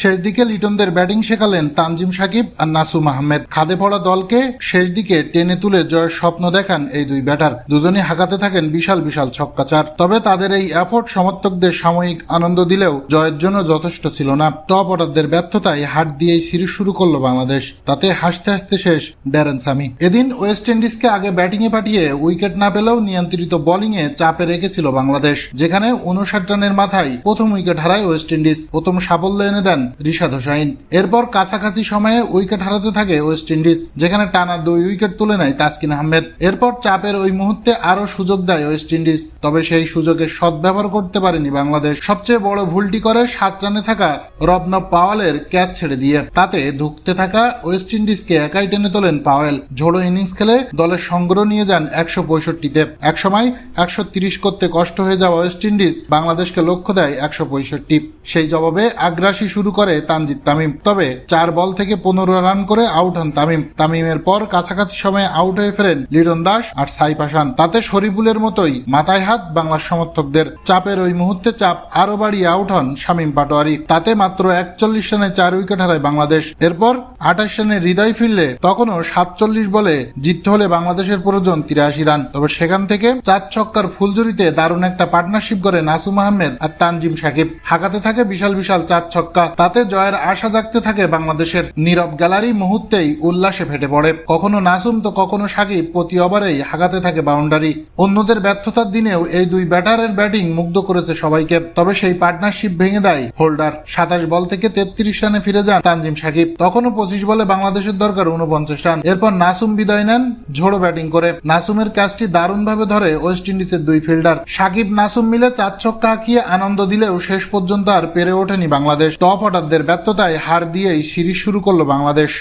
শেষ দিকে লিটনদের ব্যাটিং শেখালেন তানজিম সাকিব আর নাসুম আহমেদ। খাদে পড়া দলকে শেষ দিকে টেনে তুলে জয়ের স্বপ্ন দেখান এই দুই ব্যাটার। দুজনই হাঁকাতে থাকেন বিশাল বিশাল ছক্কাচার তবে তাদের এই এফোর্ট সমর্থকদের সাময়িক আনন্দ দিলেও জয়ের জন্য যথেষ্ট ছিল না। টপ অর্ডারদের ব্যর্থতায় হাট দিয়েই সিরিজ শুরু করল বাংলাদেশ। তাতে হাসতে হাসতে শেষ ড্যারেন সামি। এদিন ওয়েস্ট ইন্ডিজকে আগে ব্যাটিংয়ে পাঠিয়ে উইকেট না পেলেও নিয়ন্ত্রিত বোলিংয়ে চাপে রেখেছিল বাংলাদেশ, যেখানে উনষাট রানের মাথায় প্রথম উইকেট হারায় ওয়েস্ট ইন্ডিজ। প্রথম সাফল্য এনে দেন রিশাদ হোসাইন। এরপর কাছাকাছি সময়ে উইকেট হারাতে থাকে ওয়েস্ট ইন্ডিজ, যেখানে টানা দুই উইকেট তুলে নেয় তাসকিন আহমেদ। এরপর চাপের ওই মুহূর্তে আরও সুযোগ দেয় ওয়েস্ট ইন্ডিজ, তবে সেই সুযোগের সদ্ব্যবহার করতে পারেনি বাংলাদেশ। সবচেয়ে বড় ভুলটি করে সাত রানে থাকা রবনব পাওয়ালের ক্যাচ ছেড়ে দিয়ে। তাতে ধুকতে থাকা ওয়েস্ট ইন্ডিজকে একাই টেনে তোলেন পাওয়েল। ঝোড়ো ইনিংস খেলে দলের সংগ্রহ নিয়ে যান একশো পঁয়ষট্টিতে। একসময় একশো তিরিশ করতে কষ্ট হয়ে যাওয়া ওয়েস্ট ইন্ডিজ বাংলাদেশকে লক্ষ্য দেয় একশো পঁয়ষট্টি। সেই জবাবে আগ্রাসী শুরু করে তানজিদ তামিম। তবে চার বল থেকে পনেরো রান করে আউট হন তামিম। তামিমের পর কাছাকাছি সময়ে আউট হয়ে ফেরেন লিটন দাস আর সাইফ হাসান তাতে শরীফুলের মতোই মাথায় হাত বাংলার সমর্থকদের। চাপের ওই মুহূর্তে চাপ আরও বাড়িয়ে আউট হন শামীম পাটোয়ারি। তাতে মাত্র একচল্লিশ রানে চার উইকেট হারায় বাংলাদেশ। এরপর আঠাশ রানে হৃদয় ফিরলে তখনও সাতচল্লিশ বলে জিততে হলে বাংলাদেশের প্রয়োজন তিরাশি রান। তবে সেখান থেকে চার ছক্কার ফুলজুরিতে দারুণ একটা পার্টনারশিপ করে নাসুম আহমেদ আর তানজিম সাকিব। হাঁকাতে থাকে বিশাল বিশাল চার ছক্কা। তাতে জয়ের আশা জাগতে থাকে বাংলাদেশের নীরব গ্যালারি মুহূর্তেই উল্লাসে ফেটে পড়ে। কখনো নাসুম, তো কখনো সাকিব প্রতি ওভারেই হাগাতে থাকে বাউন্ডারি। অন্যদের ব্যর্থতার দিনেও এই দুই ব্যাটারের ব্যাটিং মুগ্ধ করেছে সবাইকে। তবে সেই পার্টনারশিপ ভেঙে দেয় হোল্ডার। সাতাশ বল থেকে তেত্রিশ রানে ফিরে যান তানজিম সাকিব। তখনও পঁচিশ বলে বাংলাদেশের দরকার উনপঞ্চাশ রান। এরপর নাসুম বিদায় নেন ঝোড়ো ব্যাটিং করে। নাসুমের ক্যাচটি দারুণভাবে ধরে ওয়েস্ট ইন্ডিজের দুই ফিল্ডার। সাকিব, নাসুম মিলে চার ছক্কা আঁকিয়ে আনন্দ দিলেও শেষ পর্যন্ত আর পেরে ওঠেনি বাংলাদেশ। টপ অর্ডারদের ব্যর্থতায় হার দিয়েই সিরিজ শুরু করল বাংলাদেশ।